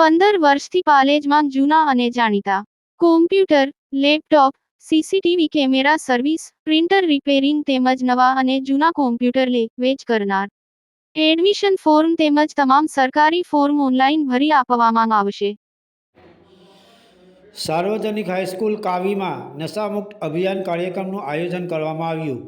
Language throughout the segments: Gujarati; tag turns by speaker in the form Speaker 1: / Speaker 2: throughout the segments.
Speaker 1: પંદર વર્ષથી પાલેજમાં જૂના અને જાણીતા. Computer laptop CCTV camera service printer repairing તેમજ નવા અને જૂના કોમ્પ્યુટર લે, વેચ કરનાર. એડમિશન ફોર્મ તેમજ તમામ સરકારી ફોર્મ ઓનલાઈન ભરી આપવામાં આવશે.
Speaker 2: સાર્વજનિક હાઈસ્કૂલ કાવીમાં નશામુક્ત અભિયાન કાર્યક્રમનું આયોજન કરવામાં આવ્યું.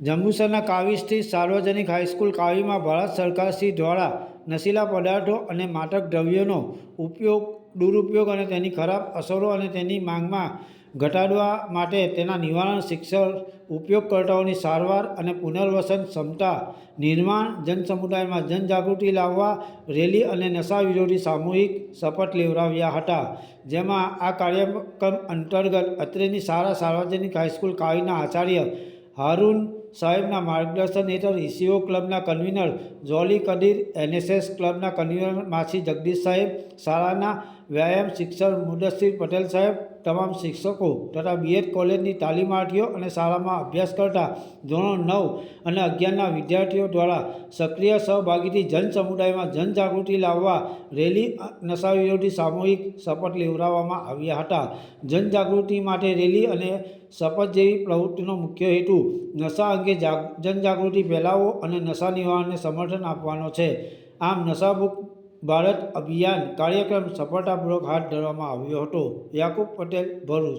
Speaker 2: જંબુસરના કાવી સ્થિત સાર્વજનિક હાઈસ્કૂલ કાવીમાં ભારત સરકાર શ્રી દ્વારા નશીલા પદાર્થો અને માદક દ્રવ્યોનો ઉપયોગ, દુરુપયોગ અને તેની ખરાબ અસરો અને તેની માંગમાં ઘટાડવા માટે તેના નિવારણ, શિક્ષણ, ઉપયોગકર્તાઓની સારવાર અને પુનર્વસન ક્ષમતા, નિર્માણ, જનસમુદાયમાં જનજાગૃતિ લાવવા, રેલી અને નશા વિરોધી સામૂહિક શપથ લેવડાવ્યા હતા, જેમાં આ કાર્યક્રમ અંતર્ગત અત્રેની સારા સાર્વજનિક હાઈસ્કૂલ કાવીના આચાર્ય હારૂન સાહેબના માર્ગદર્શન હેઠળ ઈસીઓ ક્લબના કન્વીનર, જોલી કદીર, એનએસએસ ક્લબના કન્વીનર માસી જગદીશ સાહેબ, શાળાના વ્યાયામ શિક્ષક મુદસ્સીર પટેલ સાહેબ, તમામ શિક્ષકો તથા બીએડ કોલેજની તાલીમાર્થીઓ અને શાળામાં અભ્યાસ કરતા ધોરણ નવ અને અગિયારના વિદ્યાર્થીઓ દ્વારા સક્રિય સહભાગીથી જન સમુદાયમાં જનજાગૃતિ લાવવા રેલી નશા વિરોધી સામૂહિક શપથ લેવડાવવામાં આવ્યા હતા. જનજાગૃતિ માટે રેલી અને શપથ જેવી પ્રવૃત્તિનો મુખ્ય હેતુ નશા અંગે જાગ જનજાગૃતિ ફેલાવો અને નશા નિવારણને સમર્થન આપવાનો છે. આમ નશામુક્ત ભારત અભિયાન કાર્યક્રમ સફળતાપૂર્વક હાથ ધરવામાં આવ્યો હતો. યાકુબ પટેલ ભરૂચ.